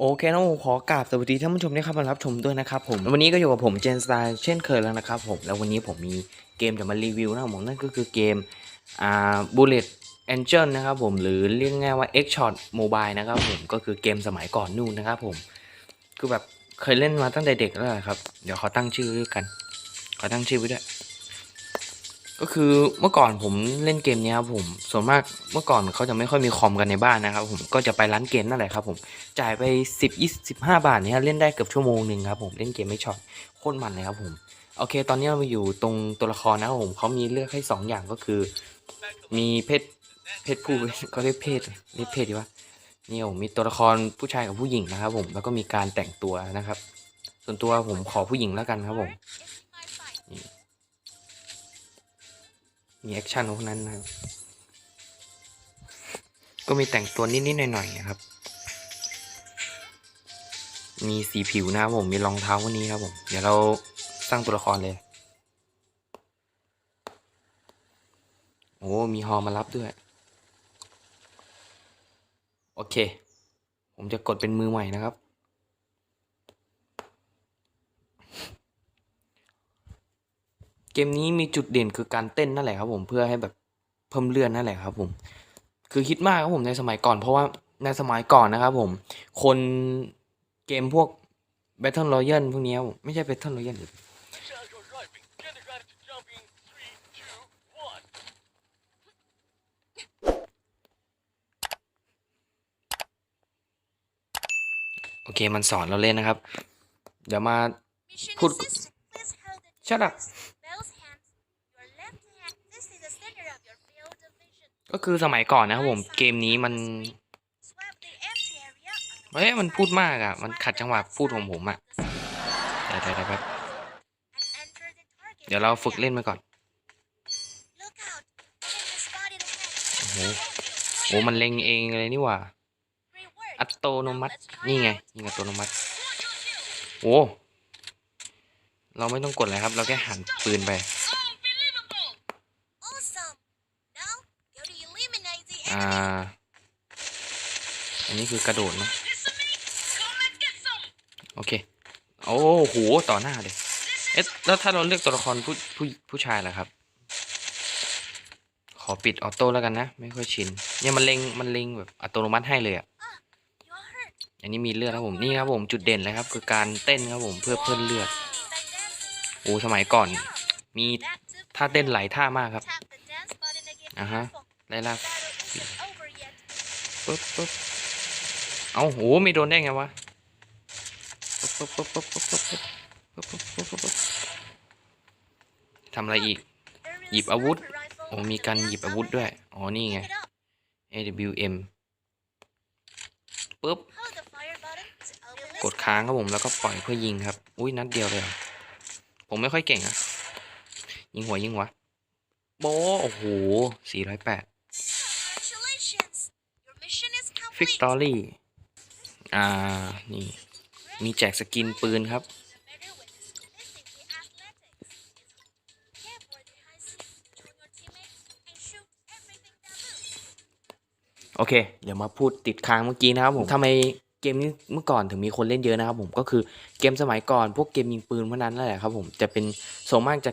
โอเคนะผมขอกราบสวัสดีท่านผู้ชมที่เข้ามารับชมด้วยนะครับผมวันนี้ก็อยู่กับผมเจนสไตล์เช่นเคยแล้วนะครับผมแล้ววันนี้ผมมีเกมจะมารีวิวนะครับผมนั่นก็คือเกมอ่า Bullet Angel นะครับผมหรือเรียกง่ายๆว่า X Shot Mobile นะครับผมก็คือเกมสมัยก่อนนู่นนะครับผมคือแบบเคยเล่นมาตั้งแต่เด็กแล้วครับ เดี๋ยวขอตั้งชื่อด้วยกันขอตั้งชื่อไว้ด้วย ก็คือเมื่อก่อนผมเล่นเกมนี้ครับผมส่วนมากเมื่อก่อนเขาจะไม่ค่อยมีคอมกันในบ้านนะครับ ผมก็จะไปร้านเกมนั่นแหละครับ ผมจ่ายไป10 20 15บาทเนี่ยเล่นได้เกือบชั่วโมงหนึ่งครับ ผมเล่นเกมไม่ช็อตโคตรมันเลยครับผมโอเค ตอนนี้เรามาอยู่ตรงตัวละครนะครับผมเขามีเลือกให้สองอย่างก็คือ มีเพศเพศผู้เขาเรียกเพศเรียกเพศดีวะนี่ผมมีตัวละครผู้ชายกับผู้หญิงนะครับ ผมแล้วก็มีการแต่งตัวนะครับ ส่วนตัวผมขอผู้หญิงแล้วกันครับผม มีแอคชั่นพวกนั้นนะครับ ก็มีแต่งตัวนิดๆหน่อยๆนะครับ มีสีผิวนะครับผม มีรองเท้าวันนี้ครับผม เดี๋ยวเราสร้างตัวละครเลย โอ้ มีฮอมารับด้วย โอเค ผมจะกดเป็นมือใหม่นะครับ กมนี้มีจุดเด่นคือการเต้นนั่นแหละครับผมเพื่อให้แบบเพิ่มเลื่อนนั่นแหละครับผม คือคิดมากครับผมในสมัยก่อน เพราะว่าในสมัยก่อนนะครับผม คนเกมพวก Battle Royale พวกนี้ไม่ใช่ Battle Royale หรือ Charge your driving. Get the guy to jumping. Three, two, one. โอเคมันสอนเราเล่นนะครับ เดี๋ยวมา Put. Put- Shut up. ก็คือสมัยก่อนนะครับผมเกมนี้มันเฮ้ยมันพูดมากอะ มันขัดจังหวะพูดของผมอะเดี๋ยวเดี๋ยวเดี๋ยวแป๊บเดี๋ยวเราฝึกเล่นมาก่อนโอ้โหโอ้มันเล็งเองเลยนี่ว่า อัตโนมัติ นี่ไงยิงอัตโนมัติโอ้เราไม่ต้องกดอะไรครับ เราแค่หันปืนไป อ่า อันนี้คือกระโดดเนอะโอเค โอ้โห ต่อหน้าเลยเอ๊ะแล้วถ้าเราเลือกตัวละครผู้ผู้ผู้ชายล่ะครับ ขอปิดออโต้แล้วกันนะ ไม่ค่อยชิน เนี่ยมันเล็งมันเล็งแบบอัตโนมัติให้เลยอะอันนี้มีเลือดครับผม นี่ครับผมจุดเด่นเลยครับ คือการเต้นครับผมเพื่อเพิ่มเลือด โอ้สมัยก่อน มีท่าเต้นหลายท่ามากครับ Tap the dance button again. Uh huh. Careful. ไล่ล่า ปึ๊บปึ๊บเอาโหไม่โดนได้ไงวะปึ๊บปึ๊บปึ๊บปึ๊บปึ๊บปึ๊บปึ๊บปึ๊บปึ๊บปึ๊บปึ๊บทำอะไรอีก หยิบอาวุธโอ้มีการหยิบอาวุธด้วย อ๋อ นี่ไง AWM ปึ๊บ กดค้างครับผมแล้วก็ปล่อยเพื่อยิงครับ อุ้ยนัดเดียวเลยผมไม่ค่อยเก่งอะยิงหัวยิงหัวโบโอ้โห 408 ฟิกตอรี่ อ่า นี่ มีแจกสกินปืนครับ โอเค เดี๋ยวมาพูดติดค้างเมื่อกี้นะครับผมทำไมเกมนี้เมื่อก่อนถึงมีคนเล่นเยอะนะครับผมก็คือเกมสมัยก่อนพวกเกมยิงปืนพวกนั้นนั่นแหละครับผมจะเป็นส่วนมากจะ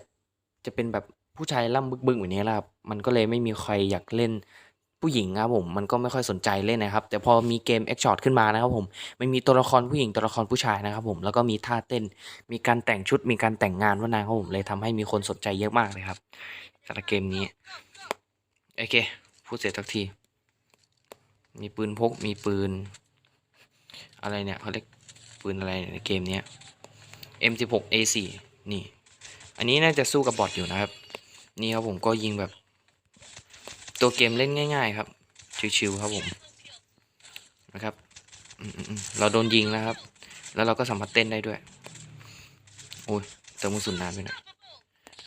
จะเป็นแบบผู้ชายล่ำบึกๆแบบนี้แหละครับมันก็เลยไม่มีใครอยากเล่น ผู้หญิงครับผมมันก็ไม่ค่อยสนใจเล่นนะครับ แต่พอมีเกมแอคช็อตขึ้นมานะครับผมไม่มีตัวละครผู้หญิงตัวละครผู้ชายนะครับผมแล้วก็มีท่าเต้น มีการแต่งชุดมีการแต่งงานว่านางครับผมเลยทำให้มีคนสนใจเยอะมากเลยครับสำหรับเกมนี้โอเคพูดเสร็จสักที มีปืนพกมีปืน อะไรเนี่ยเขาเรียกปืนอะไรในเกมนี้ M16 A4 นี่ อันนี้น่าจะสู้กับบอทอยู่นะครับ นี่ครับผมก็ยิงแบบ ตัวเกมเล่นง่าย ๆ ครับ ชิวๆครับผมนะครับเราโดนยิงแล้วครับ แล้วเราก็สามารถเต้นได้ด้วย โอ้ยเติมกระสุนนานไปหน่อย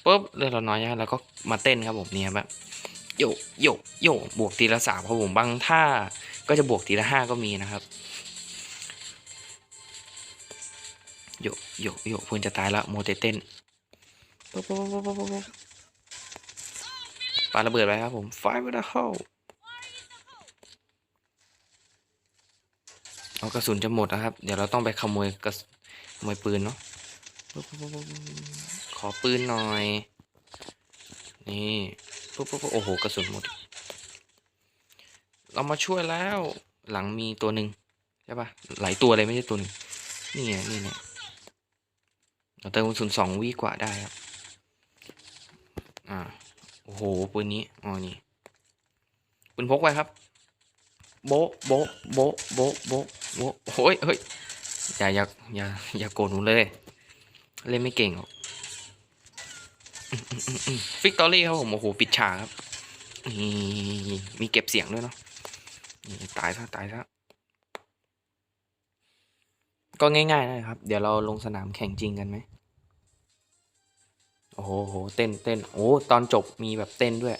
ปุ๊บเลือดเราน้อยนะเราก็มาเต้นครับผมเนี่ยแบบโยโยโยบวกทีละสามครับผมบางท่าก็จะบวกทีละห้าก็มีนะครับโยโยโยเพื่อนจะตายแล้วโมเตเต้นปุ๊บปุ๊บปุ๊บปุ๊บปุ๊บาระเบิดไปครับผม Fire with a hole เอากระสุนจะหมดนะครับ เดี๋ยวเราต้องไปขโมยกระสขโมยปืนเนาะขอปืนหน่อย นี่ปุ๊บปุ๊บโอ้โหกระสุนหมด เรามาช่วยแล้วหลังมีตัวหนึ่งใช่ปะหลายตัวเลยไม่ใช่ตัวหนึงนี่ไงนี่เนี่ยเราเติมกระสุนสองวิกว่าได้ครับ อ่า โอ้โหปืนนี้อ๋อนี่ปืนพกไว้ครับ โบโบโบโบโบโบะโอ้ยเฮ้ยอย่าอย่าอย่าอย่าโกรธหนูเลย เล่นไม่เก่งหรอกฟิกตอรี่ครับผมโอ้โหปิดฉากครับนี่มีเก็บเสียงด้วยเนาะตายซะตายซะก็ง่ายๆนะครับ เดี๋ยวเราลงสนามแข่งจริงกันไหม โอ้โหโหเต้นเต้นโอ้ตอนจบมีแบบเต้นด้วย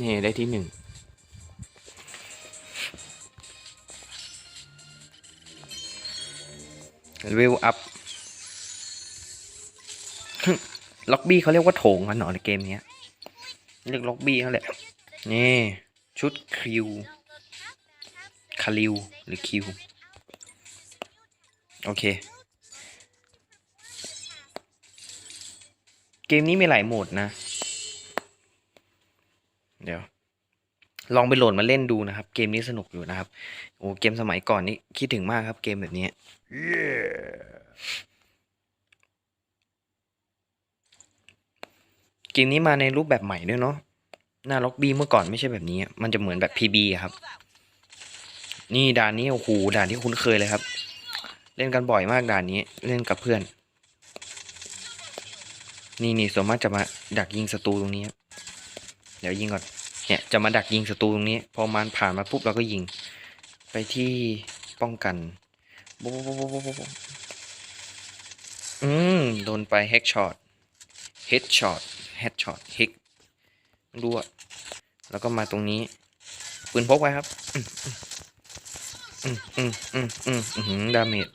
นี่ได้ที่หนึ่งเลเวลอัพล็อบบี้เขาเรียกว่าโถงกันหนอในเกมนี้เรียกล็อบบี้เขาแหละ นี่ ชุดคิวคาริวหรือคิว โอเค กมนี้มีหลายโหมดนะ เดี๋ยว ลองไปโหลดมาเล่นดูนะครับ เกมนี้สนุกอยู่นะครับ โอ้เกมสมัยก่อนนี่คิดถึงมากครับ เกมแบบนี้เกมนี้มาในรูปแบบใหม่ด้วยเนาะหน้าล็อกบี้เมื่อก่อนไม่ใช่แบบนี้ มันจะเหมือนแบบ PB อะครับ นี่ด่านนี้โอ้โหด่านที่คุ้นเคยเลยครับ เล่นกันบ่อยมากด่านนี้ เล่นกับเพื่อน นี่นี่ส่วนมากจะมาดักยิงศัตรูตรงนี้เดี๋ยวยิงก่อนเนี่ยจะมาดักยิงศัตรูตรงนี้ พอมันผ่านมาปุ๊บเราก็ยิง ไปที่ป้องกันโบโบโบโบโบ๊ะโบ๊ะอืมโดนไปเฮกช็อตเฮดช็อตเฮดช็อตเฮกไม่รู้อะแล้วก็มาตรงนี้ปืนพกไว้ครับอืมอืมอืมอืมอืมดาเมจ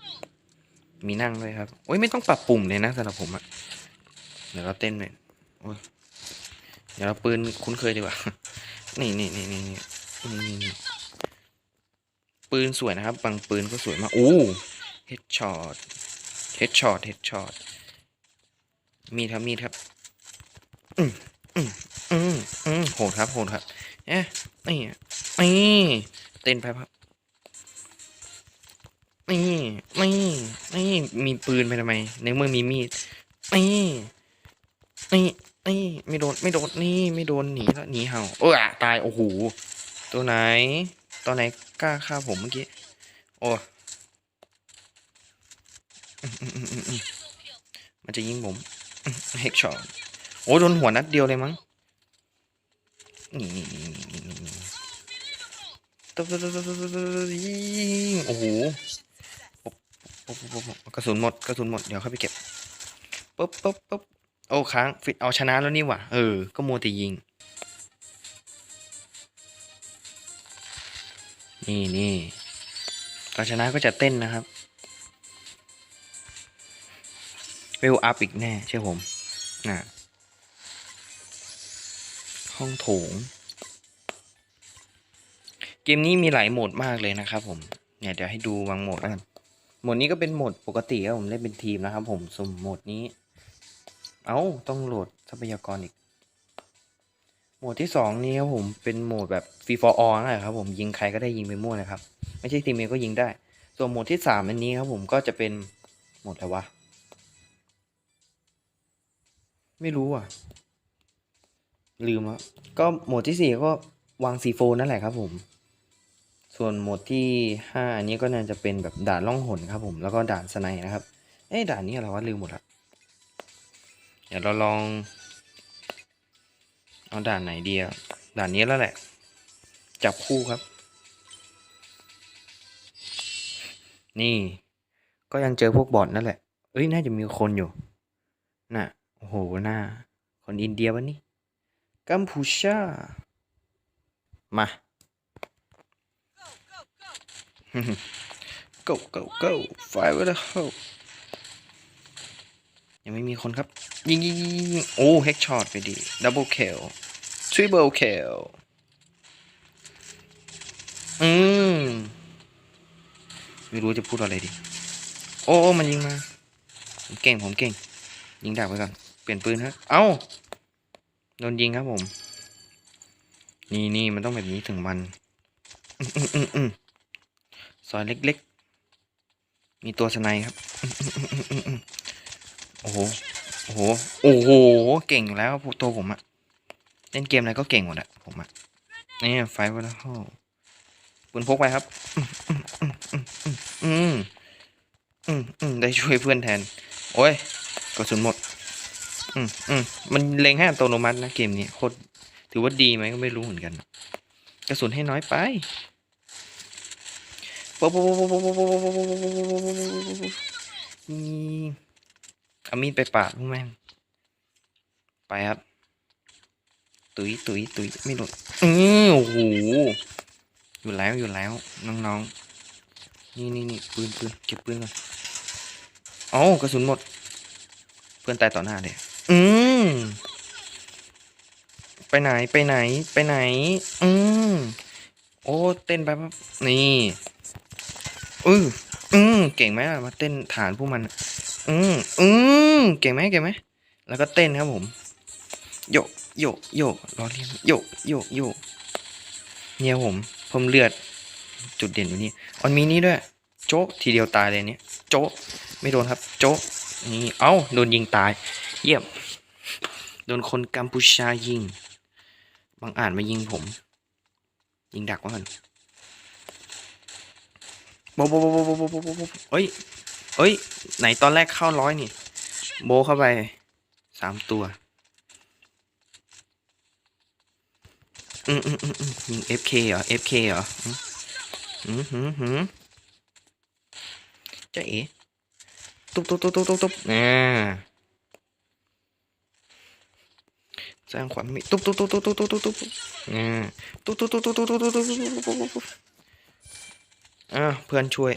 มีนั่งด้วยครับโอ้ยไม่ต้องปรับปุ่มเลยนะสำหรับผมอะ ดี๋ยวเราเต้นเลยโอ้ยเดี๋ยวเราปืนคุ้นเคยดีกว่านี่นี่นี่นี่นี่นี่นี่ปืนสวยนะครับ บางปืนก็สวยมาก อู้เฮดช็อต เฮดช็อต เฮดช็อต มีครับ มีครับ อืมอืมอืมอืมโหดครับ โหดครับเอ๊ะนี่นี่เต้นไปครับนี่นี่นี่มีปืนไปทำไมในเมื่อมีมีดนี่ ไม่โดนนี่ไม่โดนหนีแล้วหนีเห่าโอ้อะตายโอ้โหตัวไหนตัวไหนกล้าฆ่าผมเมื่อกี้โอ้มันจะยิงผมเฮกช็อตโอ้โดนหัวนัดเดียวเลยมั้งนี่นี่นี่นี่นี่นี่ตึ๊บตบตบตบตบตบยิงโอ้โหกระสุนหมดกระสุนหมดเดี๋ยวเข้าไปเก็บปุ๊บปุ๊บปุ๊บ โอ้ค้างฟิตเอาชนะแล้วนี่หว่าเออ ก็มัวแต่ยิง นี่นี่ตอนชนะก็จะเต้นนะครับเวลอัพอีกแน่เชื่อผมน่ะห้องโถง เกมนี้มีหลายโหมดมากเลยนะครับผม เนี่ยเดี๋ยวให้ดูบางโหมดแล้วกันโหมดนี้ก็เป็นโหมดปกติครับผมเล่นเป็นทีมนะครับผมส่วนโหมดนี้ เอ้าต้องโหลดทรัพยากรอีก โหมดที่สองนี้ครับผมเป็นโหมดแบบฟรีฟอร์ออนะครับผมยิงใครก็ได้ยิงไปมั่วนะครับ ไม่ใช่ทีมเมก็ยิงได้ ส่วนโหมดที่สามอันนี้ครับผมก็จะเป็นโหมดอะไรวะ ไม่รู้อะ ลืมแล้วก็โหมดที่สี่ก็วางซีโฟนั่นแหละครับผม ส่วนโหมดที่ห้าอันนี้ก็น่าจะเป็นแบบด่านล่องหนครับผมแล้วก็ด่านสไนนะครับเอ้ด่านนี้อะไรวะลืมหมดละ เดี๋ยวเราลอง เอาด่านไหนดีอะด่านนี้แล้วแหละ จับคู่ครับ นี่ ก็ยังเจอพวกบอทนั่นแหละเอ้ยน่าจะมีคนอยู่ น่ะ โอ้โหหน้า คนอินเดียวะนี่กัมพูชา มา go go go fire with the hole ยังไม่มีคนครับ ยิงยิงยิงยิงโอ้เฮกช็อตไปดิ double kill triple kill อืม ไม่รู้จะพูดอะไรดี โอ้โอมันยิงมา ผมเก่ง ผมเก่ง ยิงดักไปก่อน เปลี่ยนปืนครับเอ้า โดนยิงครับผม นี่นี่มันต้องแบบนี้ถึงมัน อืมอืมอืมอืมซอยเล็ก ๆ มีตัวสไนครับ โอ้โห โอ้โห โอ้โห เก่งอยู่แล้วตัวผมอะเล่นเกมอะไรก็เก่งหมดอะผมอะนี่ไฟวอลโฮปืนพกไปครับอืมอืมอืมอืมได้ช่วยเพื่อนแทน โอ้ยกระสุนหมด อืมอืมมันเล็งให้อัตโนมัตินะเกมนี้โคตรถือว่าดีไหมก็ไม่รู้เหมือนกัน กระสุนให้น้อยไปปุ๊บปุ๊บปุ๊บปุ๊บปุ๊บปุ๊บปุ๊บปุ๊บปุ๊บปุ๊บปุ๊บนี่ เอามีดไปปาดพวกแม่งไปครับ ตุยตุยตุยไม่โดนอือโอ้โหอยู่แล้วอยู่แล้วน้องๆนี่นี่นี่ปืนปืนเก็บปืนก่อนเอ้กระสุนหมด เพื่อนตายต่อหน้าเลยอืมไปไหนไปไหนไปไหน อืมโอ้เต้นไปปั๊บนี่อืออืมเก่งไหมล่ะมาเต้นฐานพวกมัน อืมอืมเก่งไหมเก่งไหมแล้วก็เต้นครับผม โยโยโยกล้อเรียนโยโยโยกเนี่ยผมผมเลือด จุดเด่นอยู่นี่อันมีนี้ด้วย โจ๊กทีเดียวตายเลยเนี่ยโจ๊กไม่โดนครับ โจ๊กนี่เอ้าโดนยิงตาย เยี่ยมโดนคนกัมพูชายิง บางอ่านมายิงผม ยิงดักว่ากันโบโบโบโบโบโบโบเอ้ย เอ้ย ไหนตอนแรกเข้าร้อยนี่ โบเข้าไปสามตัว อืมอืมอืมอืมยิง FK เหรอ FK เหรออืมหืมหืมเจ๊เอ๋ตุ๊บตุ๊บตุ๊บตุ๊บตุ๊บตุ๊บอ่าสร้างความมิตุ๊บตุ๊บตุ๊บตุ๊บตุ๊บตุ๊บตุ๊บอ่าตุ๊บตุ๊บตุ๊บตุ๊บตุ๊บตุ๊บตุ๊บ อ่าเพื่อนช่วย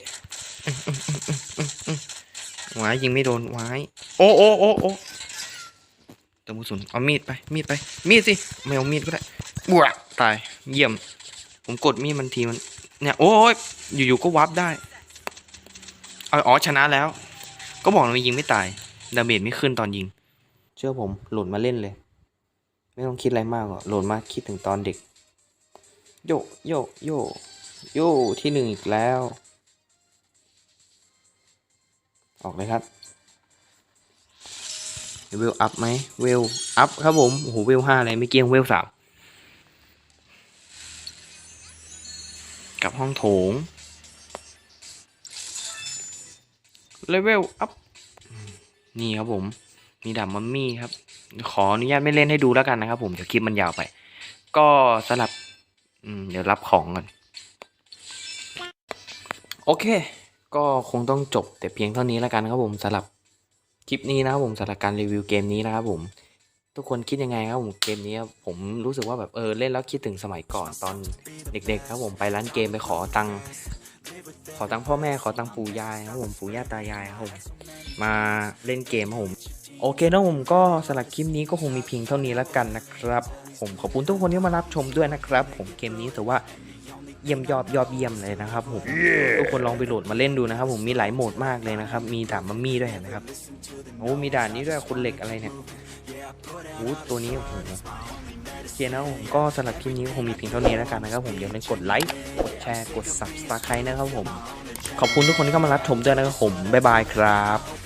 หวายยิงไม่โดนหวายโอ้โอ้โอ้โอ้ตะมุสุนเอามีดไปมีดไป มีดสิไม่เอามีดก็ได้บวตายเยี่ยม ผมกดมีดมันทีมัน เนี่ยโอ้ยอยู่ๆก็วับได้เอาอ๋อชนะแล้ว ก็บอกมันยิงไม่ตายดาเมจไม่ขึ้นตอนยิง เชื่อผมโหลดมาเล่นเลย ไม่ต้องคิดอะไรมากหรอกโหลดมาคิดถึงตอนเด็ก โยโยโย โยที่หนึ่งอีกแล้ว ออกเลยครับเวลอัพไหมเวลอัพครับผมโอ้โหเวลห้าอะไรไม่เกี่ยงเวลสามกับห้องโถงเลเวลอัพนี่ครับผม มีดาบมัมมี่ครับ ขออนุญาตไม่เล่นให้ดูแล้วกันนะครับผม เดี๋ยวคลิปมันยาวไป ก็สลับเดี๋ยวรับของก่อน โอเค ก็คงต้องจบแต่เพียงเท่านี้แล้วกันครับผมสำหรับคลิปนี้นะครับผมสำหรับการรีวิวเกมนี้นะครับผม ทุกคนคิดยังไงครับผมเกมนี้ผมรู้สึกว่าแบบเออเล่นแล้วคิดถึงสมัยก่อนตอนเด็ก ๆ ครับผมไปร้านเกมไปขอตังค์ขอตังค์พ่อแม่ขอตังค์ปู่ยายครับผมปู่ย่าตายายครับผมมาเล่นเกมครับผมโอเคนะผมก็สำหรับคลิปนี้ก็คงมีเพียงเท่านี้แล้วกันนะครับ ผมขอบคุณทุกคนที่มารับชมด้วยนะครับ ผมเกมนี้ถือว่า เยี่ยมยอดยอดเยี่ยมเลยนะครับผมทุกคนลองไปโหลดมาเล่นดูนะครับ ผมมีหลายโหมดมากเลยนะครับ มีด่านมัมมี่ด้วยเห็นไหมครับโอ้มีด่านนี้ด้วยคนเหล็กอะไรเนี่ยโอ้ตัวนี้โอ้โหโอเคนะผมก็สำหรับคลิปนี้ก็คงมีเพียงเท่านี้แล้วกันนะครับผมอย่าลืมกดไลค์กดแชร์กด subscribe นะครับผม ขอบคุณทุกคนที่เข้ามารับชมด้วยนะครับผมบ๊ายบายครับ